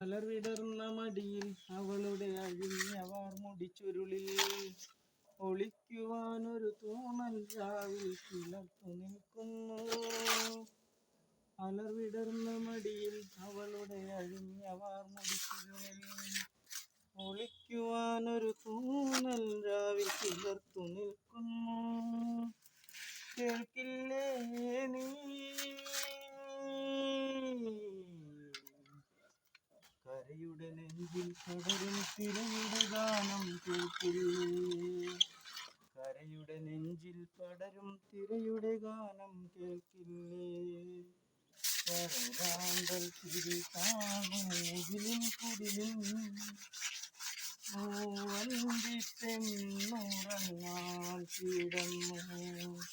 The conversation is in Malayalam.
മലർവിടർന്ന മടിയിൽ അവളുടെ അഴിഞ്ഞവർ മുടിച്ചുരുളിൽ ഒളിക്കുവാനൊരു തൂണൽ രാവിൽ കിളർത്തു നിൽക്കുന്നു. മലർവിടർന്ന മടിയിൽ അവളുടെ അഴിഞ്ഞവർ മുടിച്ചുരുളിൽ ഒളിക്കുവാനൊരു തൂണൽ രാവിൽ കിളർത്തു നിൽക്കുന്നു. കേൾക്കില്ലേ നീ? കരയുടെ നെഞ്ചിൽ തുടരും തിരയുടെ ഗാനം കേൾക്കുള്ളൂ കരയുടെ നെഞ്ചിൽ പടരും തിരയുടെ ഗാനം കേൾക്കില്ലേ? കരരാന്തൽ തിരി കുടിലും. മൂവന്തിത്തെന്നുറങ്ങാൻ കിടന്നു.